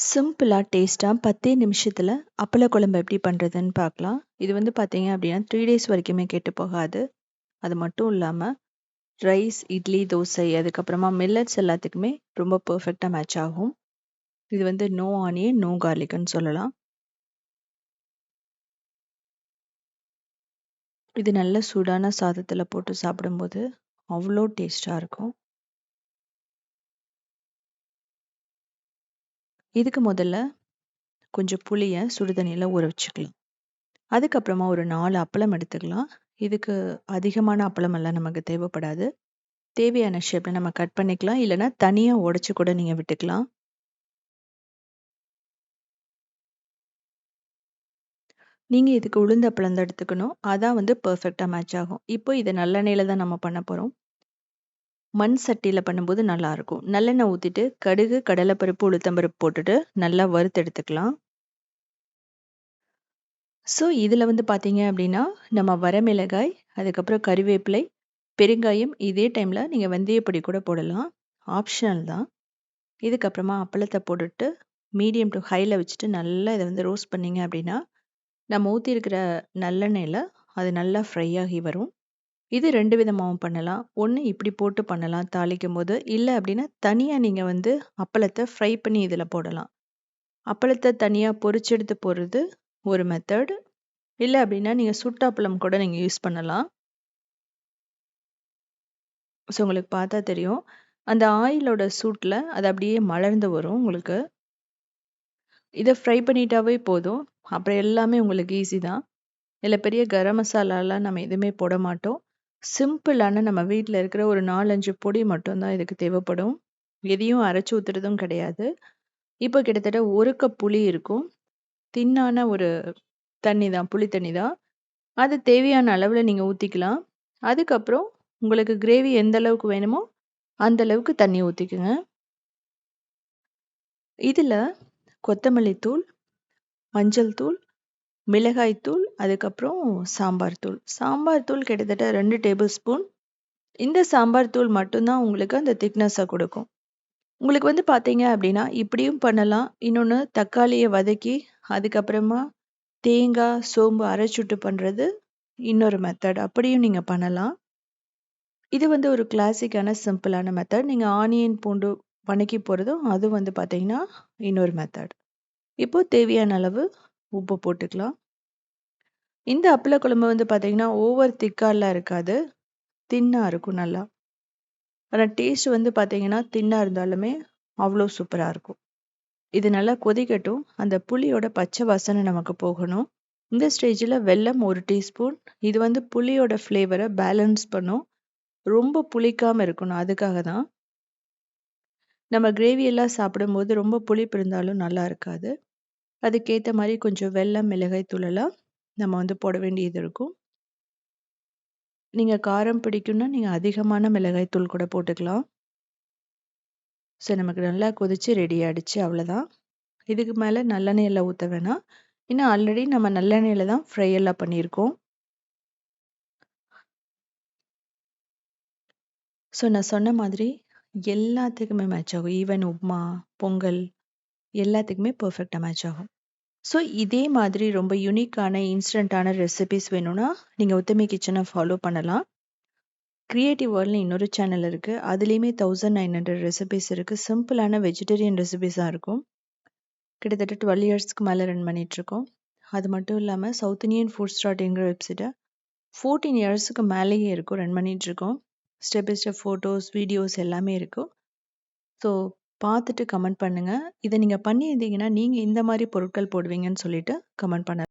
சிம்பிளாக டேஸ்ட்டாக பத்தே நிமிஷத்தில் அப்பள குழம்பு எப்படி பண்ணுறதுன்னு பார்க்கலாம். இது வந்து பார்த்தீங்க அப்படின்னா த்ரீ டேஸ் வரைக்குமே கெட்டு போகாது. அது மட்டும் இல்லாமல் ரைஸ் இட்லி தோசை அதுக்கப்புறமா மில்லட்ஸ் எல்லாத்துக்குமே ரொம்ப பர்ஃபெக்டாக மேட்ச் ஆகும். இது வந்து நோ ஆனியன் நோ கார்லிக்னு சொல்லலாம். இது நல்ல சூடான சாதத்தில் போட்டு சாப்பிடும்போது அவ்வளோ டேஸ்ட்டாக இருக்கும். இதுக்கு முதல்ல கொஞ்சம் புளியை சுடுதண்ணியில் ஊற வச்சுக்கலாம். அதுக்கப்புறமா ஒரு நாலு அப்பளம் எடுத்துக்கலாம். இதுக்கு அதிகமான அப்பளம் எல்லாம் நமக்கு தேவைப்படாது. தேவையான ஷேப்பில் நம்ம கட் பண்ணிக்கலாம். இல்லைன்னா தனியாக உடச்சி கூட நீங்கள் விட்டுக்கலாம். நீங்கள் இதுக்கு உளுந்த அப்பளம் தான் எடுத்துக்கணும். அதான் வந்து பர்ஃபெக்டாக மேட்ச் ஆகும். இப்போ இதை நல்லெண்ணெயில் தான் நம்ம பண்ண போகிறோம் மண் சட்டியில் பண்ணும்போது நல்லாயிருக்கும். நல்லெண்ணெய் ஊற்றிட்டு கடுகு கடலைப்பருப்பு உளுத்தம்பருப்பு போட்டுட்டு நல்லா வறுத்தெடுத்துக்கலாம் ஸோ இதில் வந்து பார்த்தீங்க அப்படின்னா நம்ம வரமிளகாய் அதுக்கப்புறம் கறிவேப்பிலை பெருங்காயம் இதே டைமில் நீங்கள் வெந்தயப்பொடி கூட போடலாம். ஆப்ஷனல் தான். இதுக்கப்புறமா அப்பளத்தை போட்டுட்டு மீடியம் டு ஹையில் வச்சுட்டு நல்லா இதை வந்து ரோஸ்ட் பண்ணிங்க அப்படின்னா நம்ம ஊற்றிருக்கிற நல்லெண்ணெயில் அது நல்லா ஃப்ரை ஆகி வரும். இது ரெண்டு விதமாகவும் பண்ணலாம். ஒன்று இப்படி போட்டு பண்ணலாம் தாளிக்கும் போது இல்லை அப்படின்னா தனியாக நீங்கள் வந்து அப்பளத்தை ஃப்ரை பண்ணி இதில் போடலாம். அப்பளத்தை தனியாக பொறிச்செடுத்து போடுறது ஒரு மெத்தட் இல்லை அப்படின்னா நீங்கள் சுட்டாப்பழம் கூட நீங்கள் யூஸ் பண்ணலாம். ஸோ உங்களுக்கு பார்த்தா தெரியும். அந்த ஆயிலோட சூட்டில் அது அப்படியே மலர்ந்து வரும் உங்களுக்கு. இதை ஃப்ரை பண்ணிட்டாவே போதும். அப்புறம் எல்லாமே உங்களுக்கு ஈஸி தான். இதில் பெரிய கரம் மசாலாலாம் நம்ம எதுவுமே போட மாட்டோம். சிம்பிளான நம்ம வீட்டில் இருக்கிற ஒரு நாலஞ்சு பொடி மட்டும்தான் இதுக்கு தேவைப்படும். எதையும் அரைச்சி ஊற்றுறதும் கிடையாது. இப்போ கிட்டத்தட்ட ஒரு கப் புளி இருக்கும். தின்னான ஒரு தண்ணி தான் புளி தண்ணி தான். அது தேவையான அளவில் நீங்கள் ஊற்றிக்கலாம் அதுக்கப்புறம் உங்களுக்கு கிரேவி எந்த அளவுக்கு வேணுமோ அந்த அளவுக்கு தண்ணி ஊற்றிக்குங்க இதில் கொத்தமல்லி தூள் மஞ்சள் தூள் மிளகாய் தூள் அதுக்கப்புறம் சாம்பார் தூள். சாம்பார் தூள் கிட்டத்தட்ட ரெண்டு டேபிள் ஸ்பூன். இந்த சாம்பார் தூள் மட்டும்தான் உங்களுக்கு அந்த திக்னஸை கொடுக்கும். உங்களுக்கு வந்து பார்த்தீங்க அப்படின்னா இப்படியும் பண்ணலாம். இன்னொன்று தக்காளியை வதக்கி அதுக்கப்புறமா தேங்காய் சோம்பு அரைச்சுட்டு பண்ணுறது இன்னொரு மெத்தட் அப்படியும் நீங்கள் பண்ணலாம். இது வந்து ஒரு கிளாசிக்கான சிம்பிளான மெத்தட் நீங்கள் ஆனியன் பூண்டு வணக்கி போகிறதும் அது வந்து பார்த்தீங்கன்னா இன்னொரு மெத்தட் இப்போது தேவையான அளவு உப்பு போட்டுக்கலாம். இந்த அப்பள குழம்பு வந்து பார்த்தீங்கன்னா ஓவர் திக்காலாம் இருக்காது. தின்னாக இருக்கும் நல்லா. ஆனால் டேஸ்ட் வந்து பார்த்தீங்கன்னா தின்னாக இருந்தாலுமே அவ்வளோ சூப்பராக இருக்கும். இது நல்லா கொதிக்கட்டும். அந்த புளியோட பச்சை வாசனை நமக்கு போகணும். இந்த ஸ்டேஜில் வெல்லம் ஒரு டீஸ்பூன் இது வந்து புளியோட ஃப்ளேவரை பேலன்ஸ் பண்ணும். ரொம்ப புளிக்காமல் இருக்கணும். அதுக்காக தான். நம்ம கிரேவி எல்லாம் சாப்பிடும்போது ரொம்ப புளிப்பு இருந்தாலும் நல்லா இருக்காது. அதுக்கேற்ற மாதிரி கொஞ்சம் வெல்லம் மிளகாய் தூளெல்லாம் நம்ம வந்து போட வேண்டியது இருக்கும். நீங்கள் காரம் பிடிக்கும்னா நீங்கள் அதிகமான மிளகாய் தூள் கூட போட்டுக்கலாம். ஸோ நமக்கு நல்லா கொதித்து ரெடி ஆகிடுச்சு அவ்வளோதான் இதுக்கு மேலே நல்லெண்ணெயெல்லாம் ஊற்ற வேணாம். இன்னும் ஆல்ரெடி நம்ம நல்லெண்ணெயில் தான் ஃப்ரை எல்லாம் பண்ணியிருக்கோம். ஸோ நான் சொன்ன மாதிரி எல்லாத்துக்குமே மேட்ச் ஆகும். ஈவன் உப்மா பொங்கல் எல்லாத்துக்குமே பர்ஃபெக்டாக மேட்ச் ஆகும். ஸோ இதே மாதிரி ரொம்ப யூனிக்கான இன்ஸ்டண்ட்டான ரெசிபிஸ் வேணும்னா நீங்கள் உத்தமி கிச்சனை ஃபாலோ பண்ணலாம். க்ரியேட்டிவ் வேர்ல்ட்னு இன்னொரு சேனல் இருக்குது அதுலேயுமே தௌசண்ட் நைன் ஹண்ட்ரட் ரெசிபிஸ் இருக்குது சிம்பிளான வெஜிடேரியன் ரெசிபிஸாக இருக்கும். கிட்டத்தட்ட டுவெல் இயர்ஸ்க்கு மேலே ரன் பண்ணிகிட்ருக்கோம் அது மட்டும் இல்லாமல் சவுத் இந்தியன் ஃபுட் ஸ்டார்டிங்கிற வெப்சைட்டை ஃபோர்டீன் இயர்ஸுக்கு மேலேயே இருக்கும். ரன் பண்ணிகிட்ருக்கோம் step by step photos videos எல்லாமே இருக்கும். ஸோ பார்த்துட்டு கமெண்ட் பண்ணுங்கள் இதை நீங்கள் பண்ணியிருந்தீங்கன்னா நீங்கள் இந்த மாதிரி பொருட்கள் போடுவீங்கன்னு சொல்லிட்டு கமெண்ட் பண்ண